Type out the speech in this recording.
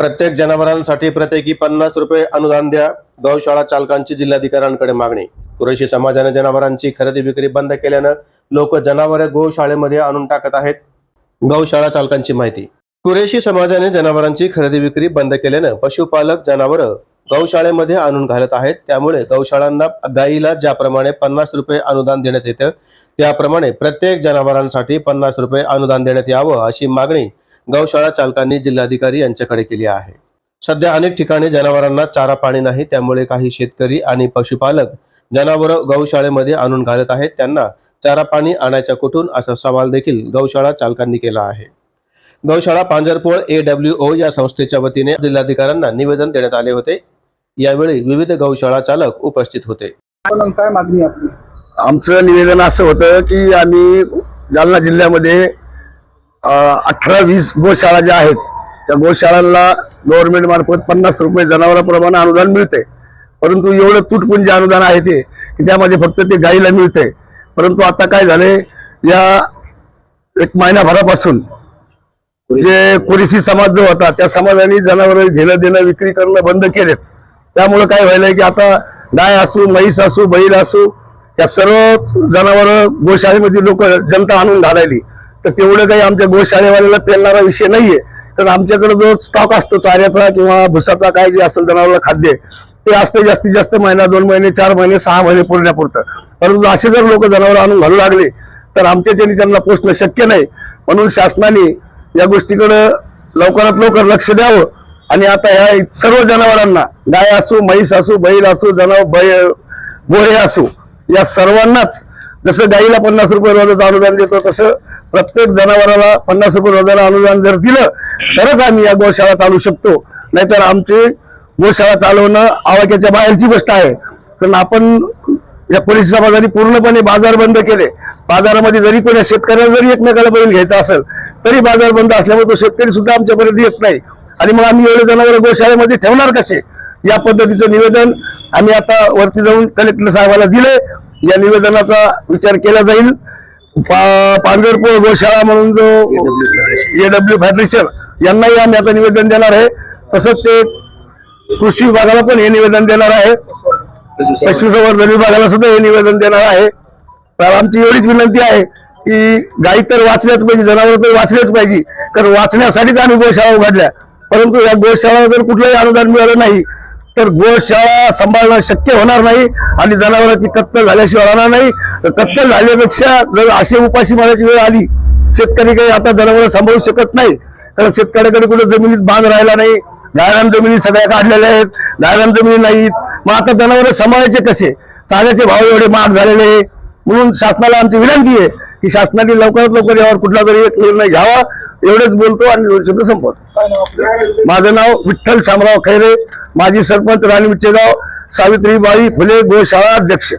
प्रत्येक जनावरांसाठी प्रत्येकी पन्नास रुपये अनुदान द्या. गौशाळा चालकांची जिल्हाधिकाऱ्यांकडे मागणी. कुरेशी समाजाने जनावरांची खरेदी विक्री बंद केल्यानं लोक जनावरे गोशाळेमध्ये आणून टाकत आहेत. गौशाळा चालकांची माहिती. कुरेशी समाजाने जनावरांची खरेदी विक्री बंद केल्यानं पशुपालक जनावरं गौशाळेमध्ये आणून घालत आहेत. त्यामुळे गौशाळांना गायीला ज्याप्रमाणे पन्नास रुपये अनुदान देण्यात येतं त्याप्रमाणे प्रत्येक जनावरांसाठी पन्नास रुपये अनुदान देण्यात यावं अशी मागणी गौशाळा चालकांनी जिल्हाधिकारी यांच्याकडे केली आहे. सध्या अनेक ठिकाणी जनावरांना चारा पाणी नाही त्यामुळे काही शेतकरी आणि पशुपालक जनावरं गौशाळेमध्ये आणून घालत आहेत. त्यांना चारा पाणी आणायचा कुठून? असा सवाल देखील गौशाळा चालकांनी केला आहे. गौशाळा पांजरपोळ ए डब्ल्यू ओ या संस्थेच्या वतीने जिल्हाधिकाऱ्यांना निवेदन देण्यात आले होते. यावेळी विविध गौशाळा चालक उपस्थित होते. काय? मागणी आपली? आमचं निवेदन असं होतं की आम्ही जालना जिल्ह्यामध्ये अठरा वीस गोशाळा ज्या आहेत त्या गोशाळांना गव्हर्नमेंट मार्फत पन्नास रुपये जनावरांप्रमाणे अनुदान मिळते परंतु एवढं तुटपुंज अनुदान आहे ते की त्यामध्ये फक्त ते गाईला मिळते परंतु आता काय झाले या एक महिन्याभरापासून जे कुरेशी समाज जो होता त्या समाजाने जनावर घेणं देणं विक्री करणं बंद केलेत. त्यामुळं काय व्हायलंय की आता गाय असू म्हैस असू बैल असू या सर्वच जनावर गोशाळेमध्ये लोक जनता आणून घालायली. तर तेवढं काही आमच्या गोशाळेवाल्याला पेलणारा विषय नाहीये. कारण आमच्याकडे जो स्टॉक असतो चाऱ्याचा किंवा भुसाचा काय जे असेल जनावराला खाद्य ते असतं जास्तीत जास्त महिना दोन महिने चार महिने सहा महिने पुरण्यापुरतं. परंतु असे जर लोक जनावर आणून घालू लागले तर आमच्याच्यानी त्यांना पोचणं शक्य नाही. म्हणून शासनाने या गोष्टीकडे लवकरात लवकर लक्ष द्यावं. आणि आता ह्या सर्व जनावरांना गाय असू म्हैस असू बैल असू जनावर बै गोळे असू या सर्वांनाच जसं गाईला पन्नास रुपये रोजाचं अनुदान देतो तसं प्रत्येक जनावराला पन्नास रुपये रोजाला अनुदान जर दिलं तरच आम्ही या गोशाळा चालू शकतो. नाहीतर आमची गोशाळा चालवणं आवाक्याच्या बाहेरची गोष्ट आहे. कारण आपण या पोलीस समाजाने पूर्णपणे बाजार बंद केले. बाजारामध्ये जरी कोणी शेतकऱ्याला जरी एकमेकाला बैल घ्यायचा असेल तरी बाजार बंद असल्यामुळे तो शेतकरी सुद्धा आमच्यापर्यंत येत नाही. आणि मग आम्ही एवढे जनावर गोशाळेमध्ये ठेवणार कसे? या पद्धतीचं निवेदन आम्ही आता वरती जाऊन कलेक्टर साहेबाला दिले या निवेदनाचा विचार केला जाईल. पांढरपूर गोशाळा म्हणून जो एडब्ल्यू फेडरेशन यांनाही आम्ही आता निवेदन देणार आहे. तसंच ते कृषी विभागाला पण हे निवेदन देणार आहे. पशुसंवर्धन विभागाला सुद्धा हे निवेदन देणार आहे. तर आमची एवढीच विनंती आहे की गाई तर वाचल्याच पाहिजे जनावर तर वाचलेच पाहिजे. कारण वाचण्यासाठीच आम्ही गोशाळा उघडल्या. परंतु या गोशाळा जर कुठलंही अनुदान मिळालं नाही तर गोशाळा सांभाळणं शक्य होणार नाही आणि जनावरांची कत्तल झाल्याशिवाय होणार नाही. तर कत्तल झाल्यापेक्षा जर असे उपाशी मारायची वेळ आली शेतकरी काही आता जनावर सांभाळू शकत नाही. कारण शेतकऱ्याकडे कुठे जमिनीत बांध राहिला नाही. गायरान जमिनी सगळ्या काढलेल्या आहेत. गायरान जमिनी नाहीत. मग आता जनावर सांभाळायचे कसे? चाऱ्याचे भाव एवढे महाग झालेले आहे. म्हणून शासनाला आमची विनंती आहे की शासनाने लवकरात लवकर यावर कुठला तरी एक निर्णय घ्यावा. एवढेच बोलतो आणि दोन शब्द संपवतो. माझं नाव विठ्ठल शामराव खैरे. माजी सरपंच राणी विच्छेगाव सावित्रीबाई फुले गोशाळा अध्यक्ष.